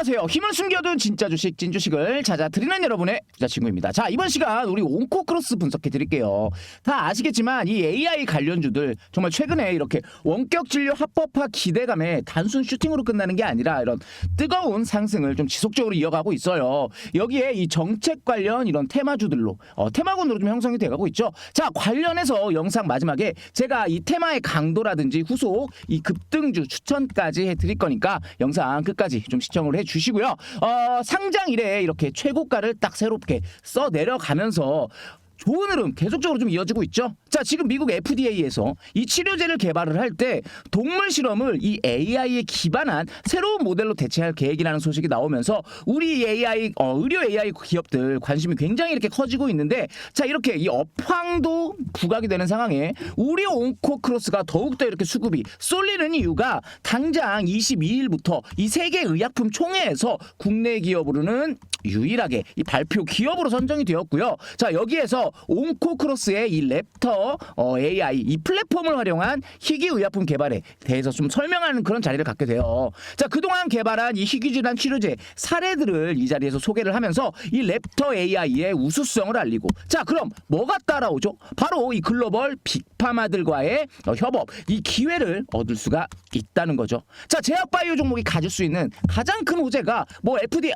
안녕하세요. 힘을 숨겨둔 진짜 주식, 찐주식을 찾아드리는 여러분의 부자친구입니다. 자, 이번 시간 우리 온코 크로스 분석해 드릴게요. 다 아시겠지만 이 AI 관련주들 정말 최근에 이렇게 원격 진료 합법화 기대감에 단순 슈팅으로 끝나는 게 아니라 이런 뜨거운 상승을 좀 지속적으로 이어가고 있어요. 여기에 이 정책 관련 이런 테마주들로 어, 테마군으로 좀 형성이 돼가고 있죠. 자, 관련해서 영상 마지막에 제가 이 테마의 강도라든지 후속 이 급등주 추천까지 해드릴 거니까 영상 끝까지 좀 시청을 해주 시고요. 어, 상장 이래 이렇게 최고가를 딱 새롭게 써 내려가면서 좋은 흐름 계속적으로 좀 이어지고 있죠. 자, 지금 미국 FDA에서 이 치료제를 개발을 할 때 동물 실험을 이 AI에 기반한 새로운 모델로 대체할 계획이라는 소식이 나오면서 우리 AI 어, 의료 AI 기업들 관심이 굉장히 이렇게 커지고 있는데 자, 이렇게 이 업황도 부각이 되는 상황에 우리 온코 크로스가 더욱더 이렇게 수급이 쏠리는 이유가 당장 22일부터 이 세계 의약품 총회에서 국내 기업으로는 유일하게 이 발표 기업으로 선정이 되었고요. 자 여기에서 온코 크로스의 이 랩터 어, AI 이 플랫폼을 활용한 희귀 의약품 개발에 대해서 좀 설명하는 그런 자리를 갖게 돼요. 자 그동안 개발한 이 희귀 질환 치료제 사례들을 이 자리에서 소개를 하면서 이 랩터 AI의 우수성을 알리고 자 그럼 뭐가 따라오죠? 바로 이 글로벌 빅파마들과의 어, 협업 이 기회를 얻을 수가 있다는 거죠. 자 제약바이오 종목이 가질 수 있는 가장 큰 호재가 뭐 FDA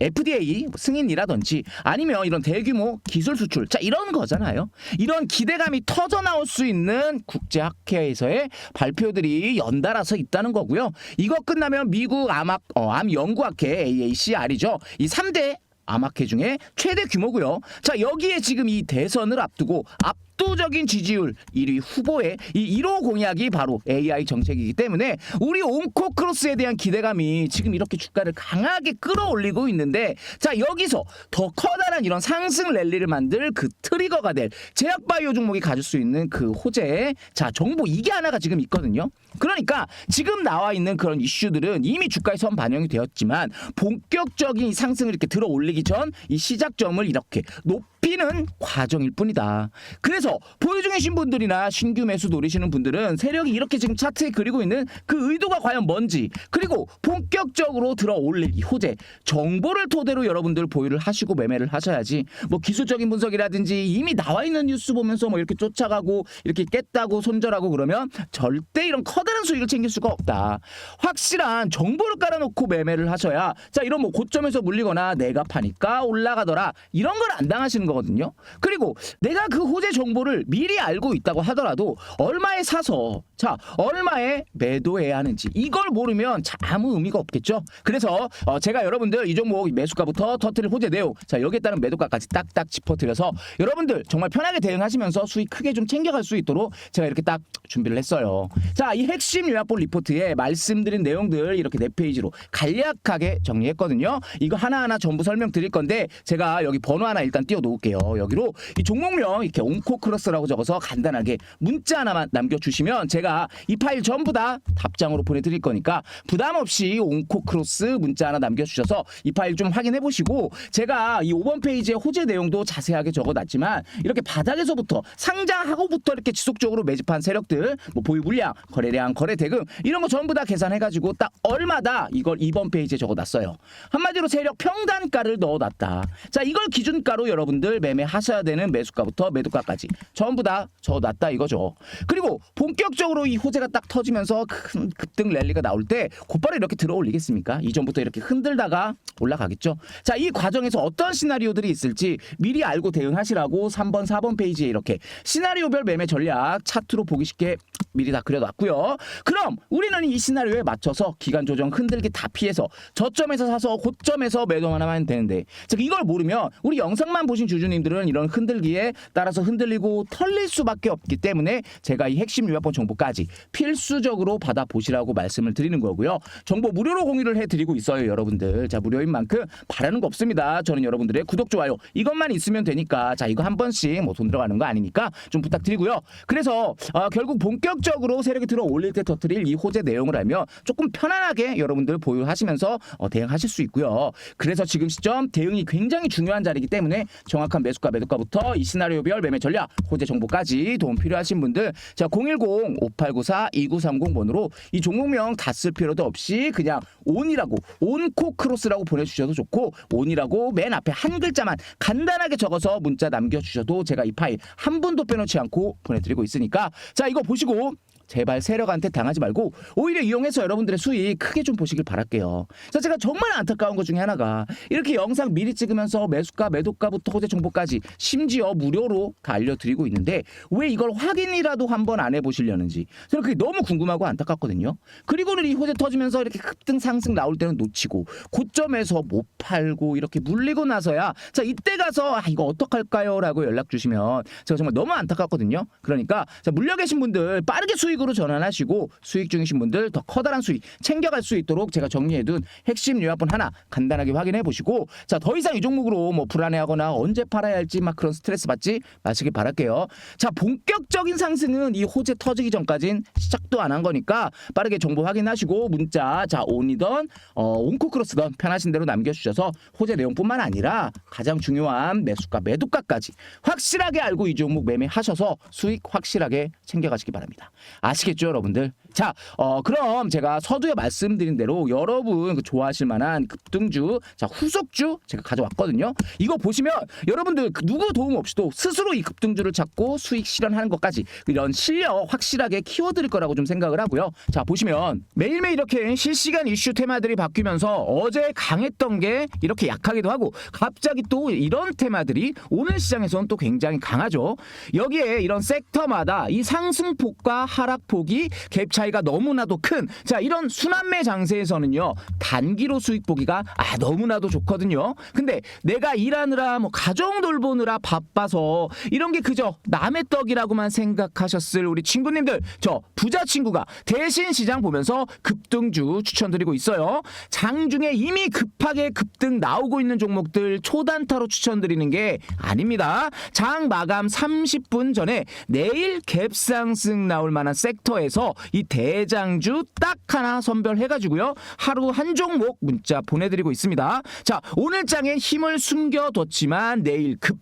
FDA 승인이라든지 아니면 이런 대규모 기술 수출 자 이런 거잖아요. 이런 기대감이 터져 나올 수 있는 국제 학회에서의 발표들이 연달아서 있다는 거고요. 이거 끝나면 미국 암학 어, 암 연구학회 AACR이죠. 이 3대 암학회 중에 최대 규모고요. 자 여기에 지금 이 대선을 앞두고 압도적인 지지율 1위 후보의 이 1호 공약이 바로 AI 정책이기 때문에 우리 온코크로스에 대한 기대감이 지금 이렇게 주가를 강하게 끌어올리고 있는데 자 여기서 더 커다란 이런 상승 랠리를 만들 그 트리거가 될 제약바이오 종목이 가질 수 있는 그 호재 자 정보 이게 하나가 지금 있거든요. 그러니까 지금 나와 있는 그런 이슈들은 이미 주가에 선 반영이 되었지만 본격적인 상승을 이렇게 들어 올리기 전 이 시작점을 이렇게 높이는 과정일 뿐이다. 그래서 보유 중이신 분들이나 신규 매수 노리시는 분들은 세력이 이렇게 지금 차트에 그리고 있는 그 의도가 과연 뭔지 그리고 본격적으로 들어 올릴 이 호재 정보를 토대로 여러분들 보유를 하시고 매매를 하셔야지 뭐 기술적인 분석이라든지 이미 나와 있는 뉴스 보면서 뭐 이렇게 쫓아가고 이렇게 깼다고 손절하고 그러면 절대 이런 커다란 수익을 챙길 수가 없다. 확실한 정보를 깔아놓고 매매를 하셔야 자 이런 뭐 고점에서 물리거나 내가 파니까 올라가더라 이런 걸 안 당하시는 거거든요. 그리고 내가 그 호재 정보를 미리 알고 있다고 하더라도 얼마에 사서 자 얼마에 매도해야 하는지 이걸 모르면 자, 아무 의미가 없겠죠. 그래서 어, 제가 여러분들 이 종목 매수가부터 터트릴 호재 내용 자 여기에 따른 매도가까지 딱딱 짚어드려서 여러분들 정말 편하게 대응하시면서 수익 크게 좀 챙겨갈 수 있도록 제가 이렇게 딱 준비를 했어요. 자 이 핵심 요약본 리포트에 말씀드린 내용들 이렇게 네 페이지로 간략하게 정리했거든요. 이거 하나하나 전부 설명 드릴 건데 제가 여기 번호 하나 일단 띄워 놓을게요. 여기로 이 종목명 이렇게 온코 크로스라고 적어서 간단하게 문자 하나만 남겨 주시면 제가 이 파일 전부 다 답장으로 보내 드릴 거니까 부담 없이 온코 크로스 문자 하나 남겨 주셔서 이 파일 좀 확인해 보시고 제가 이 5번 페이지에 호재 내용도 자세하게 적어 놨지만 이렇게 바닥에서부터 상장하고부터 이렇게 지속적으로 매집한 세력들 뭐 보유 물량, 거래량, 거래 대금 이런 거 전부 다 계산해 가지고 딱 얼마다 이걸 2번 페이지에 적어 놨어요. 한마디로 세력 평단가를 넣어놨다. 자 이걸 기준가로 여러분들 매매하셔야 되는 매수가부터 매도가까지 전부 다 적어놨다 이거죠. 그리고 본격적으로 이 호재가 딱 터지면서 큰 급등 랠리가 나올 때 곧바로 이렇게 들어 올리겠습니까? 이전부터 이렇게 흔들다가 올라가겠죠. 자 이 과정에서 어떤 시나리오들이 있을지 미리 알고 대응하시라고 3번, 4번 페이지에 이렇게 시나리오별 매매 전략 차트로 보기 쉽게 미리 다 그려놨고요. 그럼 우리는 이 시나리오에 맞춰서 기간 조정 흔들기 다 피해서 저점에서 사서 고점에서 매도만 하면 되는 데 즉 이걸 모르면 우리 영상만 보신 주주님들은 이런 흔들기에 따라서 흔들리고 털릴 수밖에 없기 때문에 제가 이 핵심 요약본 정보까지 필수적으로 받아 보시라고 말씀을 드리는 거고요. 정보 무료로 공유를 해드리고 있어요, 여러분들. 자 무료인 만큼 바라는 거 없습니다. 저는 여러분들의 구독 좋아요 이것만 있으면 되니까 자 이거 한 번씩 뭐 돈 들어가는 거 아니니까 좀 부탁드리고요. 그래서 어, 결국 본격적으로 세력이 들어 올릴 때 터트릴 이 호재 내용을 알면 조금 편안하게 여러분들 보유하시면서 어, 대응하실 수 있고요. 그래서 지금 시점 대응이 굉장히 중요한 자리이기 때문에 정확한 매수가 매도가부터 이 시나리오별 매매 전략 호재 정보까지 도움 필요하신 분들 자 010-5894-2930번으로 이 종목명 다 쓸 필요도 없이 그냥 온이라고 온코 크로스라고 보내주셔도 좋고 온이라고 맨 앞에 한 글자만 간단하게 적어서 문자 남겨주셔도 제가 이 파일 한 분도 빼놓지 않고 보내드리고 있으니까. 자 이거 보시고 제발 세력한테 당하지 말고 오히려 이용해서 여러분들의 수익 크게 좀 보시길 바랄게요. 자, 제가 정말 안타까운 것 중에 하나가 이렇게 영상 미리 찍으면서 매수가, 매도가부터 호재 정보까지 심지어 무료로 다 알려드리고 있는데 왜 이걸 확인이라도 한번 안 해보시려는지 저는 그게 너무 궁금하고 안타깝거든요. 그리고는 이 호재 터지면서 이렇게 급등 상승 나올 때는 놓치고 고점에서 못 팔고 이렇게 물리고 나서야 자 이때 가서 아 이거 어떡할까요?라고 연락 주시면 제가 정말 너무 안타깝거든요. 그러니까 자 물려 계신 분들 빠르게 수익 으로 전환하시고 수익 중이신 분들 더 커다란 수익 챙겨갈 수 있도록 제가 정리해둔 핵심 요약본 하나 간단하게 확인해 보시고 자 더 이상 이 종목으로 뭐 불안해하거나 언제 팔아야 할지 막 그런 스트레스 받지 마시길 바랄게요. 자 본격적인 상승은 이 호재 터지기 전까진 시작도 안 한 거니까 빠르게 정보 확인하시고 문자 자 온이던 어, 온코크로스던 편하신 대로 남겨주셔서 호재 내용뿐만 아니라 가장 중요한 매수가 매도가까지 확실하게 알고 이 종목 매매하셔서 수익 확실하게 챙겨가시기 바랍니다. 아시겠죠 여러분들? 자 어, 그럼 제가 서두에 말씀드린 대로 여러분 그 좋아하실 만한 급등주 자 후속주 제가 가져왔거든요. 이거 보시면 여러분들 그 누구 도움 없이도 스스로 이 급등주를 찾고 수익 실현하는 것까지 이런 실력 확실하게 키워드릴 거라고 좀 생각을 하고요. 자 보시면 매일매일 이렇게 실시간 이슈 테마들이 바뀌면서 어제 강했던 게 이렇게 약하기도 하고 갑자기 또 이런 테마들이 오늘 시장에서는 또 굉장히 강하죠. 여기에 이런 섹터마다 이 상승폭과 하락 폭이 갭 차이가 너무나도 큰 자 이런 순환매 장세에서는요 단기로 수익 보기가 아 너무나도 좋거든요. 근데 내가 일하느라 뭐 가정 돌보느라 바빠서 이런 게 그저 남의 떡이라고만 생각하셨을 우리 친구님들 저 부자 친구가 대신 시장 보면서 급등주 추천드리고 있어요. 장중에 이미 급하게 급등 나오고 있는 종목들 초단타로 추천드리는 게 아닙니다. 장 마감 30분 전에 내일 갭상승 나올 만한 섹터에서 이 대장주 딱 하나 선별해가지고요. 하루 한 종목 문자 보내드리고 있습니다. 자, 오늘 장에 힘을 숨겨뒀지만 내일 급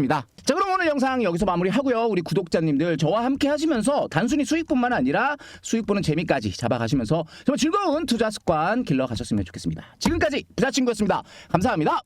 습니다. 자 그럼 오늘 영상 여기서 마무리하고요. 우리 구독자님들 저와 함께 하시면서 단순히 수익뿐만 아니라 수익 보는 재미까지 잡아가시면서 정말 즐거운 투자 습관 길러 가셨으면 좋겠습니다. 지금까지 부자친구였습니다. 감사합니다.